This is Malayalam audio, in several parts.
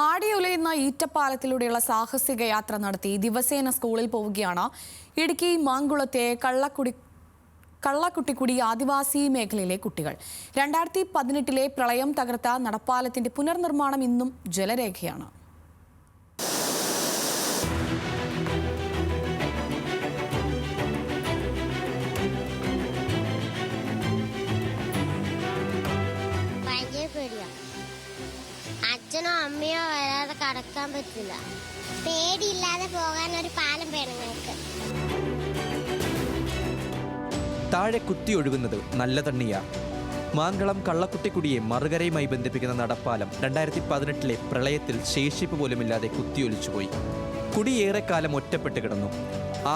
ആടിയുലയുന്ന ഈറ്റപ്പാലത്തിലൂടെയുള്ള സാഹസിക യാത്ര നടത്തി ദിവസേന സ്കൂളിൽ പോവുകയാണ്. ഇടുക്കി മാങ്കുളത്തെ കള്ളക്കുടി കള്ളക്കുട്ടിക്കുടി ആദിവാസി മേഖലയിലെ കുട്ടികൾ. രണ്ടായിരത്തി പതിനെട്ടിലെ പ്രളയം തകർത്ത നടപ്പാലത്തിന്റെ പുനർനിർമ്മാണം ഇന്നും ജലരേഖയാണ്. അമ്മയോ വരാതെ കടക്കാൻ പറ്റില്ല. പേടിയില്ലാതെ പോകാൻ ഒരു പാലം വേണം ഞങ്ങൾക്ക്. താഴെ കുത്തി ഒഴുകുന്നത് നല്ല തണ്ണിയാ. മാങ്കളം കള്ളക്കുട്ടിക്കുടിയെ മറുകരയുമായി ബന്ധിപ്പിക്കുന്ന നടപ്പാലം രണ്ടായിരത്തി പതിനെട്ടിലെ പ്രളയത്തിൽ ശേഷിപ്പ് പോലുമില്ലാതെ കുത്തിയൊലിച്ചുപോയി. കുടിയേറെക്കാലം ഒറ്റപ്പെട്ട് കിടന്നു.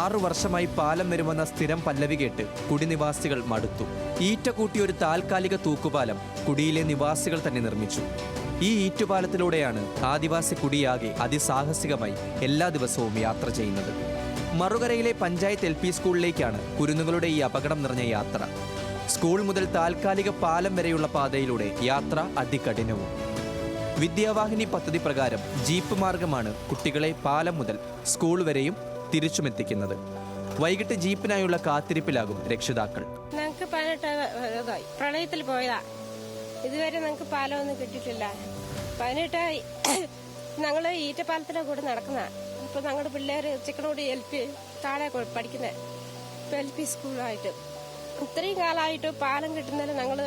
ആറു വർഷമായി പാലം വരുമെന്ന സ്ഥിരം പല്ലവി കേട്ട് കുടിനിവാസികൾ മടുത്തു. ഈറ്റ കൂട്ടിയ ഒരു താൽക്കാലിക തൂക്കുപാലം കുടിയിലെ നിവാസികൾ തന്നെ നിർമ്മിച്ചു. ഈ ഈറ്റുപാലത്തിലൂടെയാണ് ആദിവാസി കുടിയാകെ അതിസാഹസികമായി എല്ലാ ദിവസവും യാത്ര ചെയ്യുന്നത്. മറുകരയിലെ പഞ്ചായത്ത് എൽ പി സ്കൂളിലേക്കാണ് കുരുന്നുകളുടെ ഈ അപകടം നിറഞ്ഞ യാത്ര. സ്കൂൾ മുതൽ താൽക്കാലിക പാലം വരെയുള്ള പാതയിലൂടെ യാത്ര അതികഠിനവും. വിദ്യാവാഹിനി പദ്ധതി പ്രകാരം ജീപ്പ് മാർഗമാണ് കുട്ടികളെ പാലം മുതൽ സ്കൂൾ വരെയും തിരിച്ചുമെത്തിക്കുന്നത്. വൈകിട്ട് ജീപ്പിനായുള്ള കാത്തിരിപ്പിലാകും രക്ഷിതാക്കൾ. പ്രളയത്തിൽ പോയതാ. ഇതുവരെ ഞങ്ങൾക്ക് പാലമൊന്നും കിട്ടിയിട്ടില്ല. പതിനെട്ട് ഞങ്ങൾ ഈറ്റപ്പാലത്തിന്റെ കൂടെ നടക്കുന്ന. ഇപ്പൊ ഞങ്ങളുടെ പിള്ളേർ ചിക്കനോട് എൽ പി താഴെ പഠിക്കുന്നത് ഇപ്പൊ എൽ പി സ്കൂളായിട്ട്. ഇത്രയും കാലമായിട്ട് പാലം കിട്ടുന്നതിൽ ഞങ്ങൾ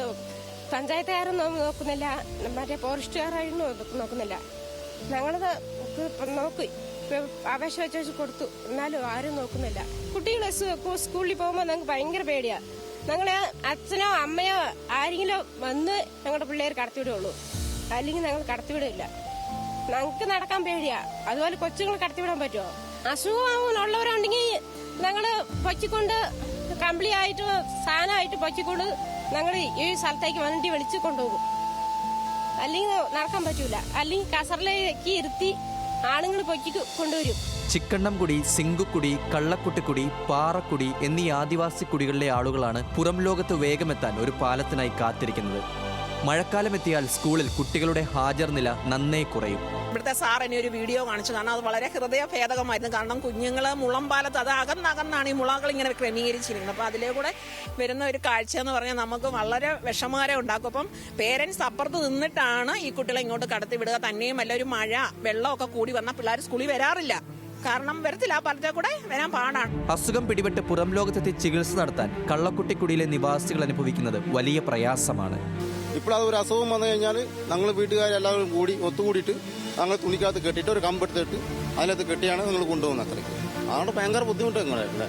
പഞ്ചായത്തുകാരും നോക്കുന്നില്ല. മറ്റേ ഫോറസ്റ്റുകാരായിട്ടൊന്നും നോക്കുന്നില്ല. ഞങ്ങളത് നോക്കി. അപേക്ഷ വെച്ച് വെച്ച് കൊടുത്തു. എന്നാലും ആരും നോക്കുന്നില്ല. കുട്ടികൾ സ്കൂളിൽ പോകുമ്പോൾ ഞങ്ങൾക്ക് ഭയങ്കര പേടിയാ. ഞങ്ങളെ അച്ഛനോ അമ്മയോ ആരെങ്കിലും വന്ന് ഞങ്ങളുടെ പിള്ളേർ കടത്തിവിടുള്ളൂ. അല്ലെങ്കിൽ ഞങ്ങൾ കടത്തിവിടില്ല. ഞങ്ങൾക്ക് നടക്കാൻ പേടിയാ. അതുപോലെ കൊച്ചുങ്ങൾ കടത്തിവിടാൻ പറ്റുമോ അസുഖം ഉള്ളവരുണ്ടെങ്കിൽ ഞങ്ങൾ പൊക്കിക്കൊണ്ട് കമ്പിളി ആയിട്ട് സാധനമായിട്ട് പൊക്കിക്കൊണ്ട് ഞങ്ങൾ ഈ സ്ഥലത്തേക്ക് വണ്ടി വിളിച്ച് കൊണ്ടുപോകും. അല്ലെങ്കിൽ നടക്കാൻ പറ്റൂല. അല്ലെങ്കിൽ കസറിലേക്ക് ഇരുത്തി ആണുങ്ങൾ പൊക്കി കൊണ്ടുവരും. ചിക്കണ്ണംകുടി സിങ്കുക്കുടി കള്ളക്കുട്ടിക്കുടി പാറക്കുടി എന്നീ ആദിവാസി കുടികളിലെ ആളുകളാണ് പുറം ലോകത്ത് വേഗമെത്താൻ ഒരു പാലത്തിനായി കാത്തിരിക്കുന്നത്. മഴക്കാലം എത്തിയാൽ സ്കൂളിൽ കുട്ടികളുടെ ഹാജർ നില നന്നേ കുറയും. ഇവിടുത്തെ സാർ എന്നെ ഒരു വീഡിയോ കാണിച്ചു. കാരണം അത് വളരെ ഹൃദയഭേദകമായിരുന്നു. കാരണം കുഞ്ഞുങ്ങൾ മുളമ്പാലത്ത് അത് അകന്നകന്നാണ് ഈ മുളകൾ ഇങ്ങനെ ക്രമീകരിച്ചിരിക്കുന്നത്. അപ്പോൾ അതിലേ കൂടെ വരുന്ന ഒരു കാഴ്ച എന്ന് പറഞ്ഞാൽ നമുക്ക് വളരെ വിഷമകരം ഉണ്ടാക്കും. അപ്പം പേരൻസ് അപ്പുറത്ത് നിന്നിട്ടാണ് ഈ കുട്ടികളെ ഇങ്ങോട്ട് കടത്തി വിടുക. തന്നെയും അല്ല ഒരു മഴ വെള്ളമൊക്കെ കൂടി വന്നാൽ പിള്ളേർ സ്കൂളിൽ വരാറില്ല. കാരണം വരത്തില്ല. ആ പാലത്തെ കൂടെ വരാൻ പാടാണ്. അസുഖം പിടിപെട്ട് പുറം ലോകത്തെത്തി ചികിത്സ നടത്താൻ കള്ളക്കുട്ടിക്കുടിയിലെ നിവാസികൾ അനുഭവിക്കുന്നത് വലിയ പ്രയാസമാണ്. ഇപ്പോൾ അത് ഒരു അസുഖം വന്നു കഴിഞ്ഞാൽ ഞങ്ങൾ വീട്ടുകാരെല്ലാവരും കൂടി ഒത്തുകൂടിയിട്ട് ഞങ്ങൾ തുണിക്കകത്ത് കെട്ടിയിട്ട് ഒരു കമ്പെടുത്തിട്ട് അതിനകത്ത് കെട്ടിയാണ് നിങ്ങൾ കൊണ്ടുപോകുന്നത് അത്രയ്ക്ക്. അതുകൊണ്ട് ഭയങ്കര ബുദ്ധിമുട്ട് നിങ്ങളെ ഇവിടെ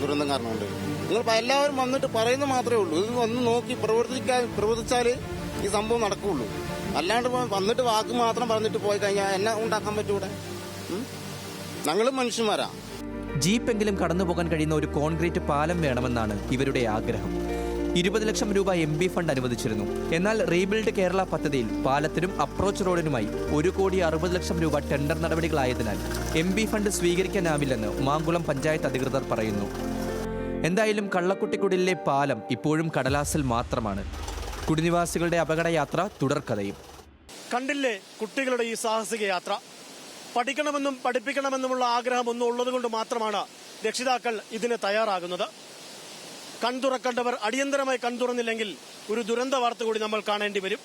ദുരന്തം കാരണം കൊണ്ട്. നിങ്ങൾ എല്ലാവരും വന്നിട്ട് പറയുന്നത് മാത്രമേ ഉള്ളൂ. ഇത് വന്ന് നോക്കി പ്രവർത്തിക്കാൻ പ്രവർത്തിച്ചാൽ ഈ സംഭവം നടക്കുകയുള്ളൂ അല്ലാണ്ട് വന്നിട്ട് വാക്ക് മാത്രം പറഞ്ഞിട്ട് പോയി കഴിഞ്ഞാൽ എന്നെ ഉണ്ടാക്കാൻ പറ്റൂടെ ഞങ്ങളും മനുഷ്യന്മാരാ. ജീപ്പെങ്കിലും കടന്നുപോകാൻ കഴിയുന്ന ഒരു കോൺക്രീറ്റ് പാലം വേണമെന്നാണ് ഇവരുടെ ആഗ്രഹം. ഇരുപത് ലക്ഷം രൂപ എം ബി ഫണ്ട് അനുവദിച്ചിരുന്നു. എന്നാൽ റീബിൽഡ് കേരള പദ്ധതിയിൽ പാലത്തിനും അപ്രോച്ച് റോഡിനുമായി ഒരു കോടി അറുപത് ലക്ഷം രൂപ ടെൻഡർ നടപടികളായതിനാൽ എം ബി ഫണ്ട് സ്വീകരിക്കാനാവില്ലെന്ന് മാങ്കുളം പഞ്ചായത്ത് അധികൃതർ പറയുന്നു. എന്തായാലും കള്ളക്കുട്ടിക്കുടിലെ പാലം ഇപ്പോഴും കടലാസിൽ മാത്രമാണ്. കുടിനിവാസികളുടെ അപകടയാത്ര തുടർക്കഥയും. കണ്ടില്ലേ കുട്ടികളുടെ ഈ സാഹസിക യാത്ര പഠിക്കണമെന്നും പഠിപ്പിക്കണമെന്നുമുള്ള ആഗ്രഹം ഒന്നും ഉള്ളതുകൊണ്ട് മാത്രമാണ് രക്ഷിതാക്കൾ ഇതിന് തയ്യാറാകുന്നത്. കൺതുറക്കേണ്ടവർ അടിയന്തരമായി കൺതുറന്നില്ലെങ്കിൽ ഒരു ദുരന്ത വാർത്ത കൂടി നമ്മൾ കാണേണ്ടി വരും.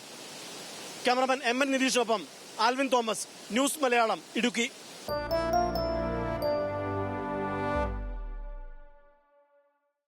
Cameraman M N നിതീഷിനൊപ്പം Alvin Thomas news Malayalam Idukki.